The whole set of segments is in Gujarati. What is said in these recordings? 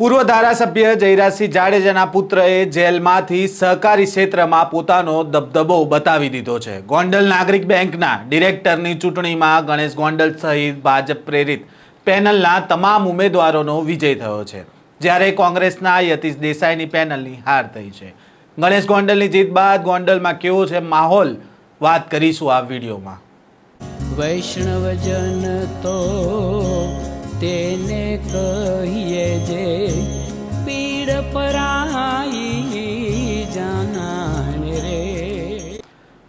પૂર્વ ધારાસભ્ય જયરાજસિંહ જાડેજાના પુત્રએ જેલમાંથી સહકારી ક્ષેત્રમાં પોતાનો દબદબો બતાવી દીધો છે. ગોંડલ નાગરિક બેંકના ડિરેક્ટરની ચૂંટણીમાં ગણેશ ગોંડલ સહિત ભાજપ પ્રેરિત પેનલના તમામ ઉમેદવારોનો વિજય થયો છે. જ્યારે કોંગ્રેસના યતીશ દેસાઈની પેનલની હાર થઈ છે. ગણેશ ગોંડલની જીત બાદ ગોંડલમાં કેવો છે માહોલ? વાત કરીશું આ વિડીયોમાં. વૈષ્ણવજન તો તેને કહીએ જે પીડ પરાઈ જાનાને રે.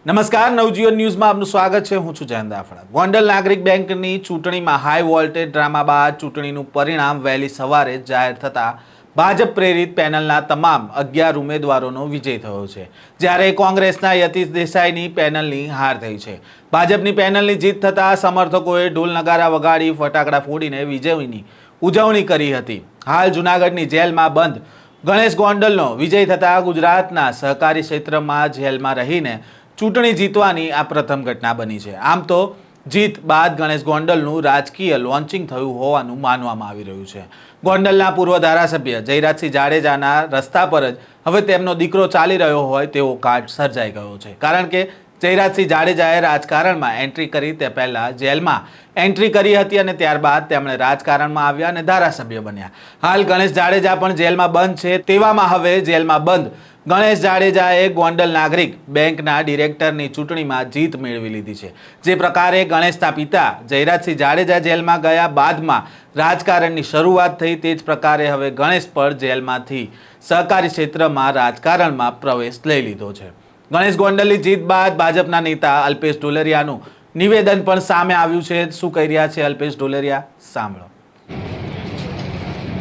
નમસ્કાર, નવજીવન ન્યૂઝમાં આપનું સ્વાગત છે. હું છું જયંત આફડા. ગોંડલ નાગરિક બેંકની ચૂંટણીમાં હાઈ વોલ્ટેજ ડ્રામા બાદ ચૂંટણીનું પરિણામ વહેલી સવારે જાહેર થતાં ભાજપ પ્રેરિત પેનલના તમામ અગિયાર ઉમેદવારોનો વિજય થયો છે, જ્યારે કોંગ્રેસના યતીશ દેસાઈની પેનલની હાર થઈ છે. ભાજપની પેનલની જીત થતાં સમર્થકોએ ઢોલ નગારા વગાડી, ફટાકડા ફોડીને વિજયની ઉજવણી કરી હતી. હાલ જૂનાગઢની જેલમાં બંધ. ગણેશ ગોંડલનો વિજય થતાં ગુજરાતના સહકારી ક્ષેત્રમાં જેલમાં રહીને ચૂંટણી જીતવાની આ પ્રથમ ઘટના બની છે. આમ તો જીત બાદ ગણેશ ગોંડલનું રાજકીય લોન્ચિંગ થયું હોવાનું માનવામાં આવી રહ્યું છે. ગોંડલના પૂર્વ ધારાસભ્ય જયરાજસિંહ જાડેજાના રસ્તા પર જ હવે તેમનો દીકરો ચાલી રહ્યો હોય તેવો કાર્ડ સર્જાઈ ગયો છે. કારણ કે જયરાજસિંહ જાડેજાએ રાજકારણમાં એન્ટ્રી કરી તે પહેલાં જેલમાં એન્ટ્રી કરી હતી અને ત્યારબાદ તેમણે રાજકારણમાં આવ્યા અને ધારાસભ્ય બન્યા. હાલ ગણેશ જાડેજા પણ જેલમાં બંધ છે તેવામાં હવે જેલમાં બંધ ગણેશ જાડેજાએ ગોંડલ નાગરિક બેંકના ડિરેક્ટરની ચૂંટણીમાં જીત મેળવી લીધી છે. જે પ્રકારે ગણેશના પિતા જયરાજસિંહ જાડેજા જેલમાં ગયા બાદમાં રાજકારણની શરૂઆત થઈ તે જ પ્રકારે હવે ગણેશ પર જેલમાંથી સહકારી ક્ષેત્રમાં રાજકારણમાં પ્રવેશ લઈ લીધો છે. ગણેશ ગોંડલની જીત બાદ ભાજપના નેતા અલ્પેશ ઢોલરિયાનું નિવેદન પણ સામે આવ્યું છે. શું કહી રહ્યા છે અલ્પેશ ઢોલરિયા? સાંભળો.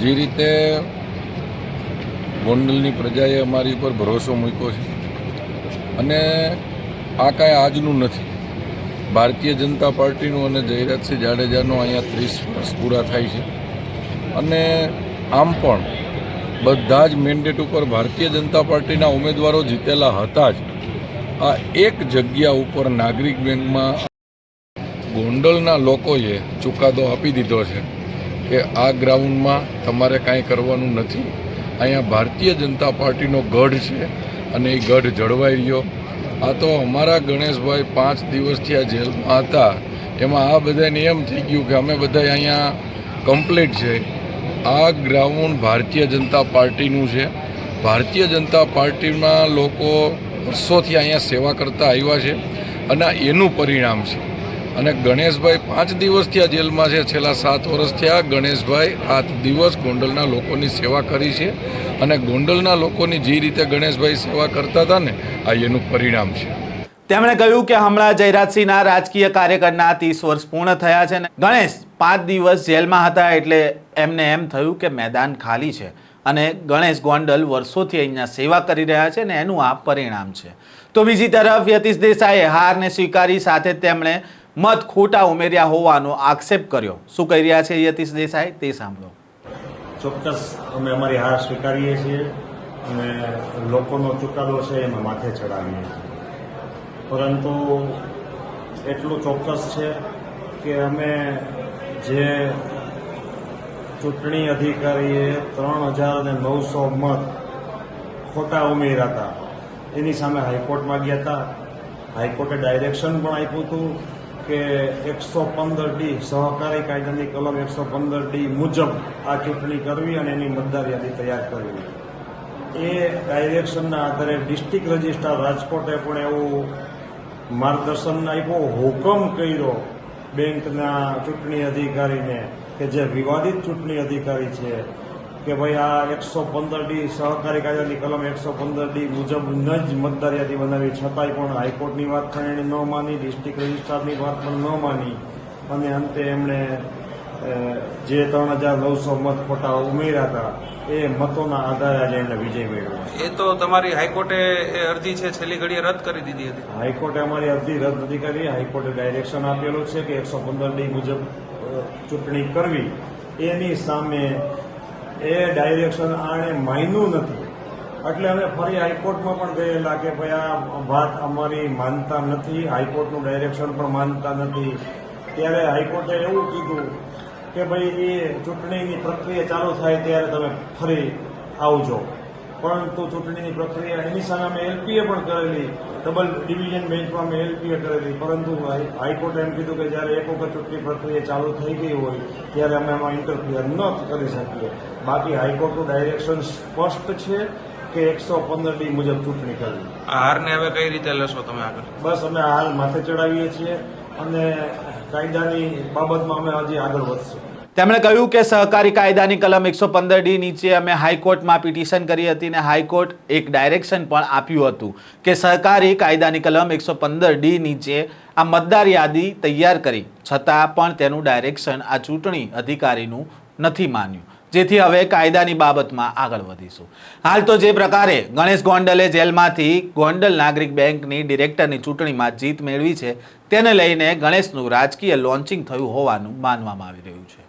જે રીતે ગોંડલની પ્રજાએ અમારી ઉપર ભરોસો મૂક્યો છે. અને આ કાંઈ આજનું નથી. ભારતીય જનતા પાર્ટીનું અને જયરાજસિંહ જાડેજાનું અહીંયા ત્રીસ વર્ષ પૂરા થાય છે. અને આમ પણ બધા જ મેન્ડેટ ઉપર ભારતીય જનતા પાર્ટીના ઉમેદવારો જીતેલા હતા જ. આ એક જગ્યા ઉપર નાગરિક બેંકમાં ગોંડલના લોકોએ ચુકાદો આપી દીધો છે કે આ ગ્રાઉન્ડમાં તમારે કાંઈ કરવાનું નથી. અહીંયા ભારતીય જનતા પાર્ટીનો ગઢ છે અને એ ગઢ જળવાઈ રહ્યો. આ તો અમારા ગણેશભાઈ પાંચ દિવસથી આ જેલમાં હતા. એમાં આ બધાને એમ થઈ ગયું કે અમે બધા અહીંયા કમ્પ્લીટ છે. આ ગ્રાઉન્ડ ભારતીય જનતા પાર્ટીનું છે. ભારતીય જનતા પાર્ટીમાં લોકો વર્ષોથી અહીંયા સેવા કરતા આવ્યા છે અને એનું પરિણામ છે. અને ગણેશભાઈ પાંચ દિવસથી આ જેલમાં છે. છેલ્લા સાત વર્ષ થયા ગણેશભાઈ રાત દિવસ ગોંડલના લોકોની સેવા કરી છે અને ગોંડલના લોકોની જે રીતે ગણેશભાઈ સેવા કરતા હતા ને, આ એનું પરિણામ છે. તેમણે કહ્યું કે હમણાં જયરાજસિંહના રાજકીય કાર્યકરના ત્રીસ વર્ષ પૂર્ણ થયા છે ને, ગણેશ પાંચ દિવસ જેલમાં હતા એટલે એમને એમ થયું કે મેદાન ખાલી છે અને ગણેશ ગોંડલ વર્ષોથી અહીંયા સેવા કરી રહ્યા છે ને, એનું આ પરિણામ છે. તો બીજી તરફ યતીશ દેસાઈએ હારને સ્વીકારી સાથે તેમણે મત ખોટા ઉમેર્યા હોવાનો આક્ષેપ કર્યો. શું કહી રહ્યા છે યતીશ દેસાઈ? તે સાંભળો. ચોક્કસ અમે અમારી હાર સ્વીકારીએ છીએ અને લોકોનો ચુકાદો છે એમાં માથે ચડાવીએ છીએ. પરંતુ એટલું ચોક્કસ છે કે અમે જે ચૂંટણી અધિકારીએ ત્રણ હજાર અને નવસો મત ખોટા ઉમેર્યા હતા, એની સામે હાઈકોર્ટમાં ગયા હતા. હાઈકોર્ટે ડાયરેક્શન પણ આપ્યું હતું. કે એકસો પંદર ડી સહકારી કાયદાની કલમ એકસો પંદર ડી મુજબ આ ચૂંટણી કરવી અને એની મતદાર યાદી તૈયાર કરવી. એ ડાયરેક્શનના આધારે ડિસ્ટ્રિક્ટ રજિસ્ટ્રાર રાજકોટે પણ એવું માર્ગદર્શન આપ્યું, હુકમ કર્યો બેંકના ચૂંટણી અધિકારીને કે જે વિવાદિત ચૂંટણી અધિકારી છે કે ભાઈ આ એકસો પંદર ડી સહકારી કાયદાની કલમ એકસો પંદર ડી મુજબ ન જ મતદાર યાદી બનાવી છતાંય પણ હાઈકોર્ટની વાત પણ એણે ન માની ડિસ્ટ્રિક્ટ રજિસ્ટ્રારની વાત પણ ન માની. અને અંતે એમણે જે ત્રણ હજાર નવસો મત ખોટા ઉમેર્યા હતા એ મતોના આધારે આજે એમણે વિજય મેળવ્યો. એ તો તમારી હાઈકોર્ટે એ અરજી છે છેલ્લી ઘડીએ રદ કરી દીધી હતી. હાઈકોર્ટે અમારી અરજી રદ નથી કરી. હાઈકોર્ટે ડાયરેક્શન આપેલું છે કે એકસો પંદર ડી મુજબ ચૂંટણી કરવી. એની સામે એ ડાયરેક્શન આણે માન્યું નથી. એટલે અમે ફરી હાઈકોર્ટમાં પણ ગયેલા કે ભાઈ આ વાત અમારી માનતા નથી, હાઈકોર્ટનું ડાયરેક્શન પણ માનતા નથી. ત્યારે હાઈકોર્ટે એવું કીધું કે ભાઈ, એ ચૂંટણીની પ્રક્રિયા ચાલુ થાય ત્યારે તમે ફરી આવજો. પરંતુ ચૂંટણીની પ્રક્રિયા એની સામે અમે એલપીએ પણ કરેલી ડબલ ડિવિઝન બેન્ચમાં અમે એલપીએ કરેલી. પરંતુ હાઈ- હાઈકોર્ટે એમ કીધું કે જ્યારે એક વખત ચૂંટણી પ્રક્રિયા ચાલુ થઈ ગઈ હોય ત્યારે અમે એમાં ઇન્ટરફિયર ન કરી શકીએ. બાકી હાઈકોર્ટનું ડાયરેક્શન સ્પષ્ટ છે કે એકસો પંદર ડી મુજબ ચૂંટણી કરવી. આ હારને હવે કઈ રીતે લેશો તમે આગળ? બસ અમે હાલ માથે ચડાવીએ છીએ અને કાયદાની બાબતમાં અમે હજી આગળ વધશું. તેમણે કહ્યું કે સહકારી કાયદાની કલમ એકસો પંદર ડી નીચે અમે હાઈકોર્ટમાં પિટિશન કરી હતી અને હાઈકોર્ટ એક ડાયરેક્શન પણ આપ્યું હતું કે સહકારી કાયદાની કલમ એકસો પંદર ડી નીચે આ મતદાર યાદી તૈયાર કરી, છતાં પણ તેનું ડાયરેક્શન આ ચૂંટણી અધિકારીનું નથી માન્યું. જેથી હવે કાયદાની બાબતમાં આગળ વધીશું. હાલ તો જે પ્રકારે ગણેશ ગોંડલે જેલમાંથી ગોંડલ નાગરિક બેંકની ડિરેક્ટરની ચૂંટણીમાં જીત મેળવી છે, તેને લઈને ગણેશનું રાજકીય લોન્ચિંગ થયું હોવાનું માનવામાં આવી રહ્યું છે.